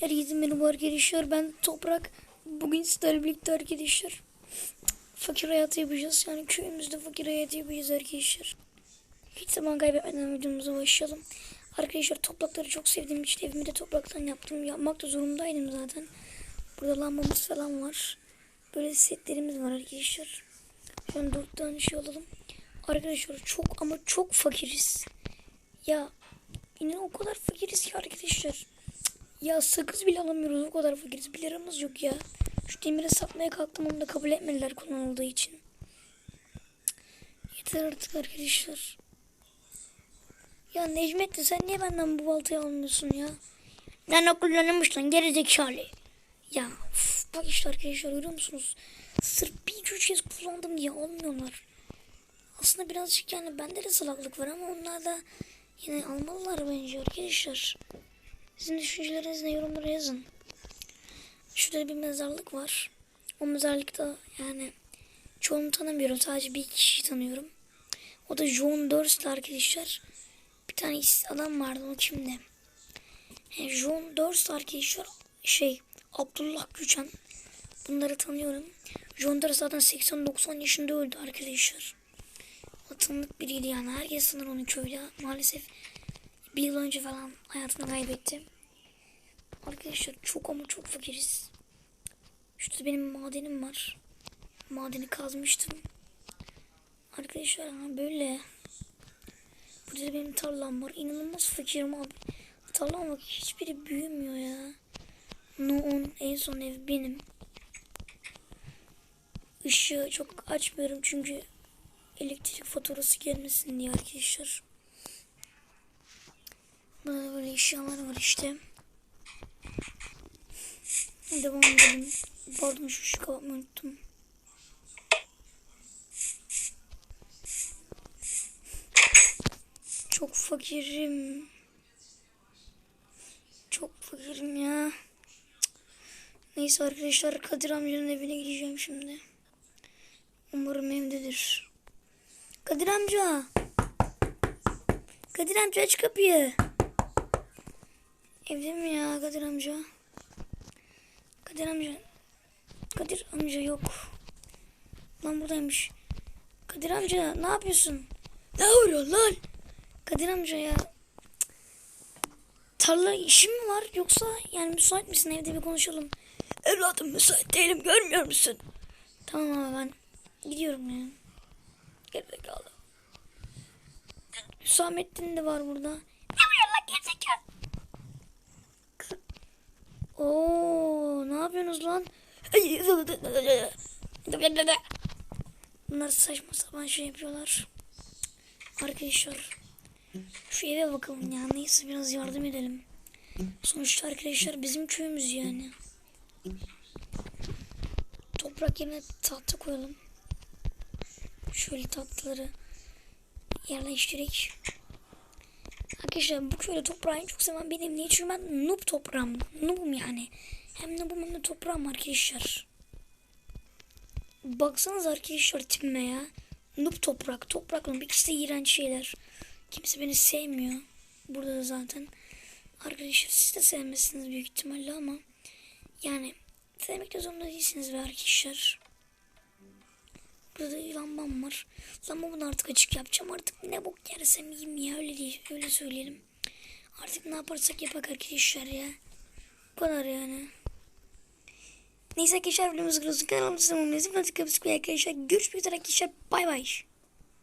Herkese merhaba arkadaşlar. Ben Toprak. Bugün sizlerle birlikte arkadaşlar. Fakir hayatı yapacağız. Yani köyümüzde fakir hayatı yapacağız arkadaşlar. Hiç zaman kaybetmeden videomuza başlayalım. Arkadaşlar toprakları çok sevdiğim için evimi de topraktan yaptım. Yapmak da zorundaydım zaten. Burada lambamız falan var. Böyle setlerimiz var arkadaşlar. An dört tane şey alalım. Arkadaşlar çok ama çok fakiriz. Ya inan o kadar fakiriz ki arkadaşlar. Ya sakız bile alamıyoruz o kadar fakiriz. Bir liramız yok ya. Şu demiri satmaya kalktım onu da kabul etmediler olduğu için. Yeter artık arkadaşlar. Ya Necmettin sen niye benden bu baltayı almıyorsun ya? Lan o kullanılmış lan gerizekalı. Ya uf, bak işte arkadaşlar görüyor musunuz? Sırf bir iki üç kez kullandım diye almıyorlar. Aslında birazcık yani bende de salaklık var ama onlar da yine almalılar bence arkadaşlar. Sizin düşüncelerinizi ne yorumlara yazın. Şurada bir mezarlık var. O mezarlıkta yani çoğunu tanımıyorum. Sadece bir kişiyi tanıyorum. O da John Durst arkadaşlar. Bir tane adam vardı o kimdi? He, John Durst arkadaşlar şey Abdullah Güçen. Bunları tanıyorum. John Durst zaten 80-90 yaşında öldü arkadaşlar. O tanıdık biriydi yani. Herkes sanır onu köyde. Maalesef bir yıl önce falan hayatını kaybetti. Arkadaşlar çok ama çok fakiriz. Şurada benim madenim var. Madeni kazmıştım. Arkadaşlar ha böyle. Burada da benim tarlam var. İnanılmaz fakirim abi. Tarlam bak hiçbiri büyümüyor ya. No on en son ev benim. Işığı çok açmıyorum çünkü elektrik faturası gelmesin diye arkadaşlar. Eşyalar var işte. Devam edelim. Pardon şu şu kapatmayı unuttum. Çok fakirim. Çok fakirim ya. Neyse arkadaşlar Kadir amcanın evine gideceğim şimdi. Umarım evdedir. Kadir amca. Kadir amca aç kapıyı. Evde mi ya Kadir amca? Kadir amca. Kadir amca yok. Lan buradaymış. Kadir amca ne yapıyorsun? Ne oluyor lan? Kadir amca ya. Tarla işin mi var yoksa yani müsait misin evde bir konuşalım. Evladım müsait değilim görmüyor musun? Tamam abi ben gidiyorum ya. Gerizekalı. Hüsamettin de var burada. Ne vuruyor lan gerizekalı? Oo, ne yapıyorsunuz lan? Bunlar saçma sapan şey yapıyorlar. Arkadaşlar şu eve bakalım ya. Neyse biraz yardım edelim. Sonuçta arkadaşlar bizim köyümüz yani. Toprak yerine tahta koyalım. Şöyle tahtaları yerleştirek. Arkadaşlar bu köyde toprağı çok seven benim. Niye? Çünkü ben noob toprağım. Noobum yani. Hem noobum hem de toprağım arkadaşlar. Baksanız arkadaşlar tipime ya. Noob toprak. Toprak noob. İkisi de iğrenç şeyler. Kimse beni sevmiyor. Burada da zaten. Arkadaşlar siz de sevmezsiniz büyük ihtimalle ama. Yani sevmek de zorunda değilsiniz be arkadaşlar. Burada da lambam var. Lambamı da artık açık yapacağım. Artık ne bok yersem yiyeyim ya. Öyle değil. Öyle söyleyelim. Artık ne yaparsak yapak arkadaşlar ya. Bu kadar yani. Neyse arkadaşlar videomuzu kırılsın. Kanalımıza abone olmayı, zil notifikasyon arkadaşlar. Görüşmek üzere arkadaşlar. Bay bay.